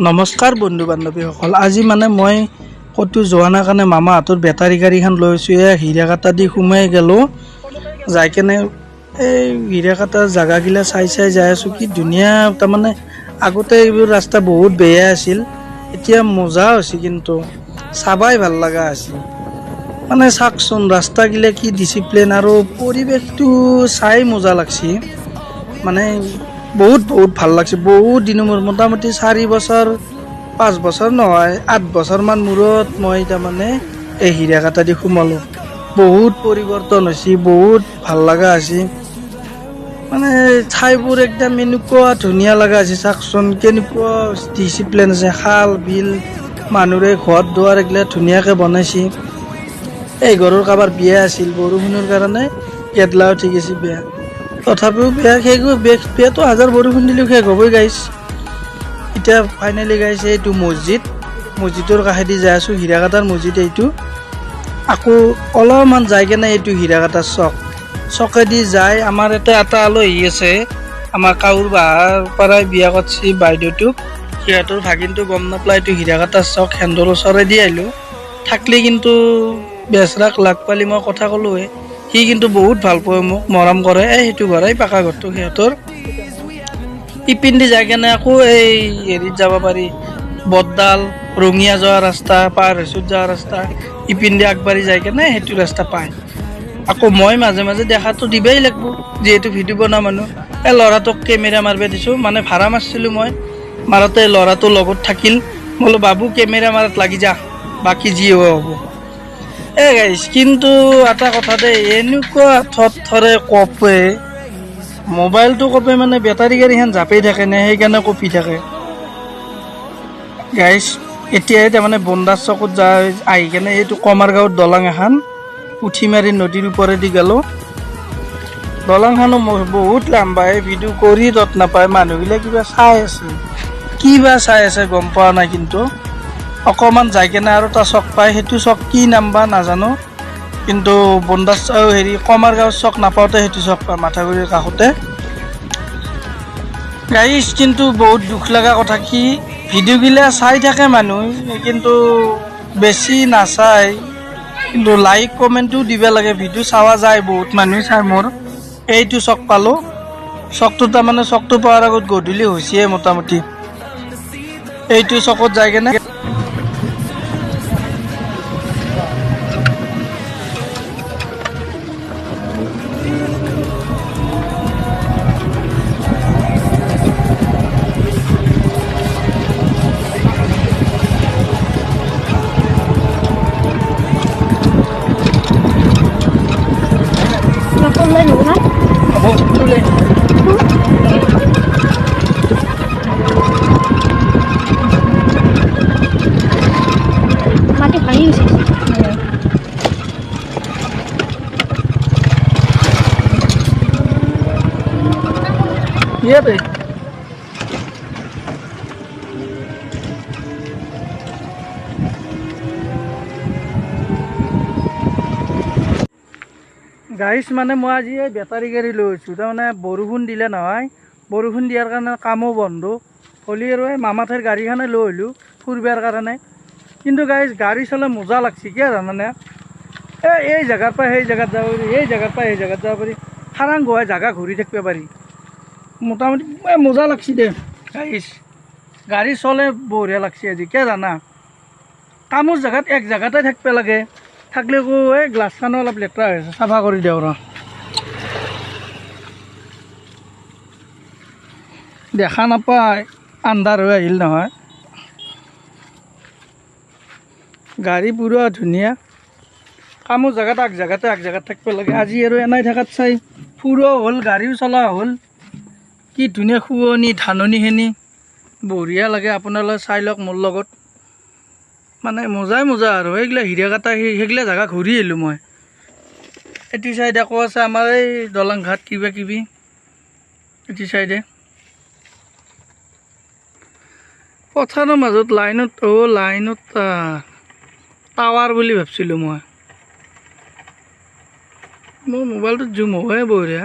নমস্কাৰ বন্ধু বান্ধৱীসকল। আজি মানে মই ক'তো যোৱা নাই কাৰণে মামাহঁতৰ বেটাৰী গাড়ীখন লৈছোঁ এই হিৰাকাটা দি সোমাই গ'লোঁ। যাই কেনে এই হিৰাকাটাৰ জেগাগিলা চাই চাই যাই আছোঁ। কি ধুনীয়া, তাৰমানে আগতে এইবোৰ ৰাস্তা বহুত বেয়া আছিল। এতিয়া মজা হৈছে কিন্তু, চাবাই ভালো লগা আছিল। মানে চাওকচোন, ৰাস্তাগিলা কি ডিচিপ্লিন আৰু পৰিৱেশটো চাই মজা লাগছি। মানে বহুত বহুত ভাল লাগছে। বহুত দিনৰ মূৰত মোটামুটি চাৰি বছৰ পাঁচ বছৰ নহয় আঠ বছৰমান মূৰত মই তাৰমানে এই হিৰাকাটা দি সোমালোঁ। বহুত পৰিৱৰ্তন হৈছে বহুত ভাল লগা হৈছে। মানে ঠাইবোৰ একদম এনেকুৱা ধুনীয়া লগা হৈছে চাওকচোন কেনেকুৱা ডিচিপ্লিন আছে খাল বিল মানুহৰে ঘৰ দুৱাৰ এইগিলা ধুনীয়াকৈ বনাইছে। এই ঘৰৰ কাৰোবাৰ বিয়া আছিল বৰষুণৰ কাৰণে কেটলা উঠি গৈছে বিয়া। তথাপিও বেয়া শেষ হৈ বে- বেয়াটো হাজাৰ বৰষুণ দিলেও শেষ হ'বই গাইছ এতিয়া ফাইনেলি গাইছে এইটো মছজিদ। মছজিদৰ কাষেদি যাই আছোঁ, হীৰাকাটাৰ মছজিদ এইটো। আকৌ অলপমান যাই কেনে এইটো হীৰাকাটাৰ চক। চকেদি যাই আমাৰ এটা এটা আলহী আছে। আমাৰ কাউৰ বাহাৰ পৰাই বিয়া কৰিছে বাইদেউটোক সিহঁতৰ ভাগিনটো গম নাপায় এইটো হীৰাকাটাৰ চক সেন্দৰ ওচৰেদি আহিলোঁ। থাকলি কিন্তু বেচৰাক লাগ পালি মই কথা ক'লোৱে। সি কিন্তু বহুত ভালো পায়, মোক মৰম কৰে, এই সেইটো ঘৰাই পাকা ঘৰটো সিহঁতৰ। ইপিন্ধি যাই কেনে আকৌ এই হেৰিত যাব পাৰি বদডাল ৰঙিয়া যোৱা ৰাস্তা, পাৰ হৈছোত যোৱা ৰাস্তা ইপিন্ধি আগবাঢ়ি যাই কেনে, সেইটো ৰাস্তা পায়। আকৌ মই মাজে মাজে দেখাটো দিবই লাগিব, যিহেতু ভিডিঅ' বনোৱা মানুহ। এই ল'ৰাটোক কেমেৰা মাৰিব দিছোঁ মানে ভাড়া মাৰিছিলোঁ মই। মাৰোঁতে ল'ৰাটো লগত থাকিল বোলো, বাবু, কেমেৰা মাৰাত লাগি যা, বাকী যি হ'ব হ'ব। এই গাইছ কিন্তু এটা কথা দেই, এনেকুৱা থৰ থৰে কপে মোবাইলটো কপে মানে বেটাৰী গাড়ীখন জাপেই থাকে নে, সেইকাৰণে কপি থাকে। গাইছ এতিয়াই তাৰমানে বন্দাৰ চকত যাই আহি কেনে এইটো কমাৰ গাঁৱত দলং এখন উঠি মাৰি নদীৰ ওপৰেদি গ'লোঁ। দলংখনো বহুত লাম্বা, এই ভিডিঅ' কৰি তত নাপায়, মানুহবিলাক কিবা চাই আছে। কি বা চাই আছে, গম পোৱা নাই কিন্তু। অকণমান যাই কেনে আৰু এটা চক পায় সেইটো চক কি নাম বা নাজানো। কিন্তু বন্দাছ আহ, হেৰি কমাৰ গাঁৱৰ চক নাপাওঁতে সেইটো চক পায় মাথাগুৰিৰ কাষতে। গাইছ কিন্তু বহুত দুখ লগা কথা কি ভিডিঅ'গিলা চাই থাকে মানুহ কিন্তু বেছি নাচায়। কিন্তু লাইক কমেণ্টো দিব লাগে ভিডিঅ' চাৱা যায় বহুত মানুহে চাই মোৰ। এইটো চক পালোঁ। চকটো তাৰমানে চকটো পোৱাৰ আগত গধূলি হৈছে মোটামুটি। এইটো চকত যাই কেনে con lên nữa hết Bộ, tôi lên. Mati phải như thế Yep, it. গাড়ীচ মানে মই আজি এই বেটাৰী গাড়ী লৈ আহিছোঁ তাৰমানে বৰষুণ দিলে নহয় বৰষুণ দিয়াৰ কাৰণে কামো বন্ধ। হ'লি আৰু এই মামাঠাইৰ গাড়ীখনে লৈ আহিলোঁ ফুৰিবৰ কাৰণে। কিন্তু গাড়ী গাড়ী চলাই মজা লাগছে কিয় জানানে? এই এই জেগাৰ পৰা সেই জেগাত যাব পাৰি এই জেগাৰ পৰা সেই জেগাত যাব পাৰি। খাৰাং গুৱাই জেগা ঘূৰি থাকিব পাৰি। মোটামুটি এ মজা লাগছে দে। গাড়ী গাড়ী চলে বঢ়িয়া লাগছে আজি কিয় জানা? কামৰ জেগাত এক জেগাতে থাকিব লাগে। থাকিলে আকৌ এই গ্লাছখনো অলপ লেতেৰা হৈ আছে চাফা কৰি দিওঁ ৰ। দেখা নাপায় আন্ধাৰ হৈ আহিল নহয়। গাড়ী পুৰা ধুনীয়া। কামৰ জেগাত আগ জেগাতে আগ জেগাত থাকিব লাগে। আজি আৰু এনেই থকাত চাই ফুৰাও হ'ল গাড়ীও চলা হ'ল। কি ধুনীয়া শুৱনি ধাননিখিনি বঢ়িয়া লাগে আপোনালোকে চাই লওক মোৰ লগত। মানে মজাই মজা আৰু। সেইগিলা হিৰা কাটা সেই সেইগিলা জেগা ঘূৰি আহিলোঁ মই। এইটো চাইডে আকৌ আছে আমাৰ এই দলং ঘাট কিবা কিবি। এইটো চাইডে। পথাৰৰ মাজত লাইনত অ' লাইনত টাৱাৰ বুলি ভাবিছিলোঁ মই। মোৰ মোবাইলটোত জুম হয় বঢ়িয়া।